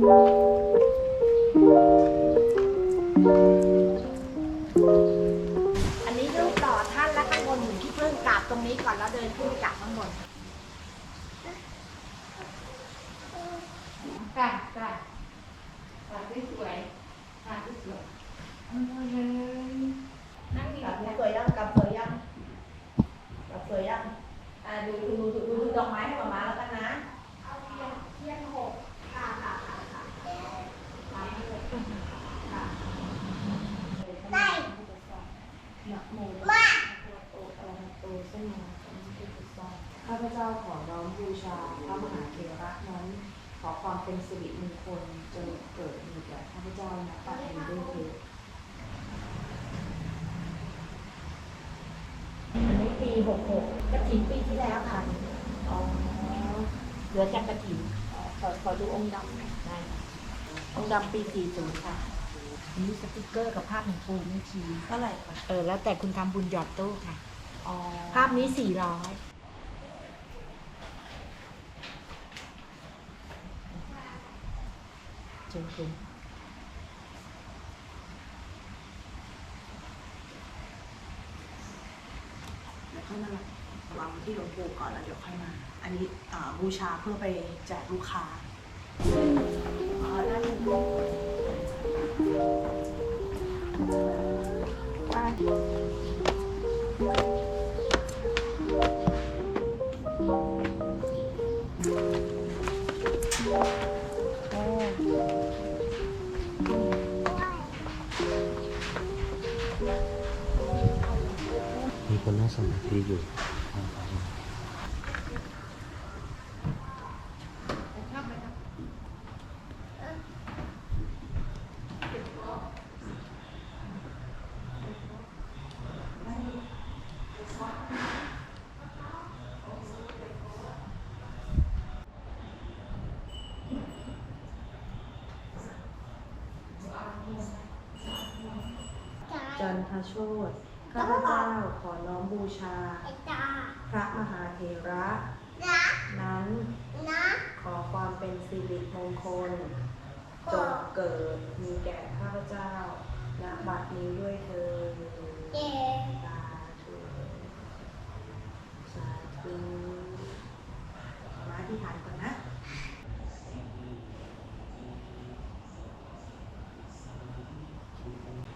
อันนี้ลูกต่อท่านและข้างบนหมุนที่เพิ่งกราบตรงนี้ก่อนแล้วเดินขึ้นไปกราบข้างบนกราบกราบกราบสวยๆกราบสวยๆ ข้าพเจ้าขอน้อมบูชาพระมหาเถระนั้น ขอความเป็นสิริมงคลจงเกิดมีแก่ข้าพเจ้าณปัจจุบันด้วยเถิดอันนี้ปีหกหกกระถิ่นปีที่แล้วค่ะ อ๋อ เหลือจากกระถิ่นขอขอดูองค์ดำน่อยได้ค่ องค์ดำปีสี่ศูนย์ค่ะ นี่สติกเกอร์กับภาพหลวงปู่แม่ชีเท่าไหร่คะเออแล้วแต่คุณทำบุญหยอดตู้ค่ะ อ๋อภาพนี้สี่ร้อยเจอคุณเดี๋ยวค่อยมาวางที่หลวงปู่ก่อนแล้วเดี๋ยวค่อยมา อันนี้อ่าบูชาเพื่อไปแจกลูกค้าอ๋อ ได้มีคนนั่งสมาธิอยู่ จันทโชตข้าพเจ้าขอน้อมบูชาไอ้ตาพระมหาเถระนะนั้นนะขอความเป็นสิริมงคลจงเกิดมีแก่ข้าพเจ้าณบัดนี้ด้วยเธอ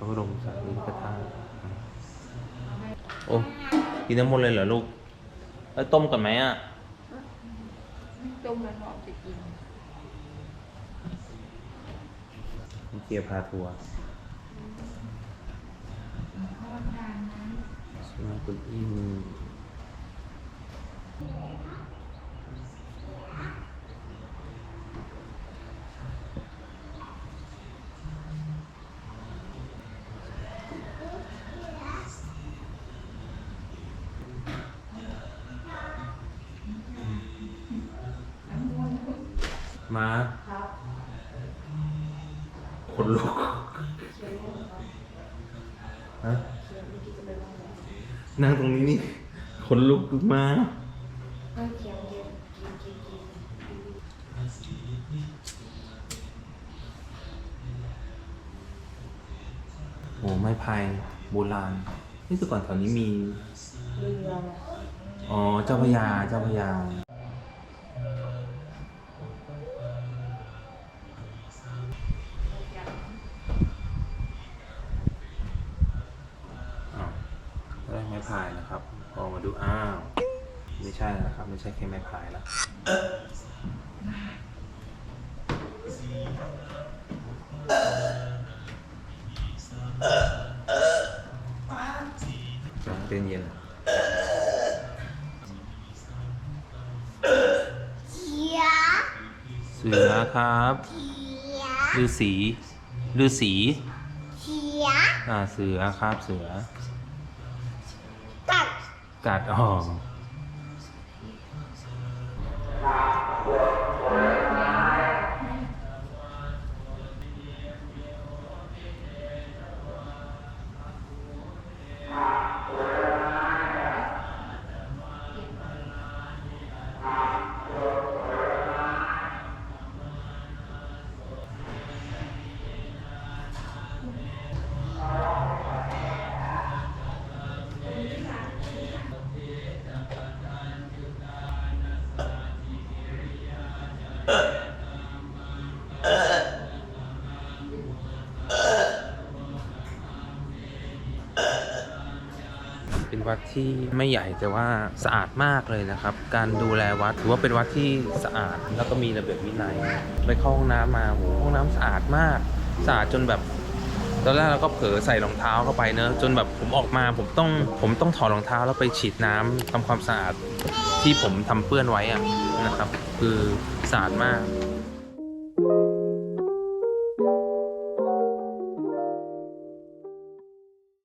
ระบรมสารีริกธาตุโอ้กินน้ำมนต์เลยเหรอลูกเอ้ยต้มก่อนไหมอะต้มแล้วหอมจะกินเกียร์พาทัวร์สมาคุณอิน มาครับคนลุกฮะนั่งตรงนี้นี่คนลุกมาเขียงเย็นกินกินกินโอ้ไม้พายโบราณ นี่แต่ก่อนแถวนี้มีเรืออ๋อ เจ้าพระยา เจ้าพระยา นะครับพอมาดูอ้าวไม่ใช่แล้วนะครับ ไม่ใช่แค่ไม้พายแล้วน้องเป็นเย็นเขียเสือครับเขียฤาษีฤาษีเขียอ่าเสือครับเสือกัด กัดอ่อง วัดที่ไม่ใหญ่แต่ว่าสะอาดมากเลยนะครับ การดูแลวัดถือว่าเป็นวัดที่สะอาดแล้วก็มีระเบียบวินัยไปเข้าห้องน้ำมาโหห้องน้ำสะอาดมากสะอาดจนแบบตอนแรกเราก็เผลอใส่รองเท้าเข้าไปเนอะจนแบบผมออกมาผมต้องผมต้องถอดรองเท้าแล้วไปฉีดน้ำทำความสะอาดที่ผมทำเปื้อนไว้อะนะครับ คือสะอาดมาก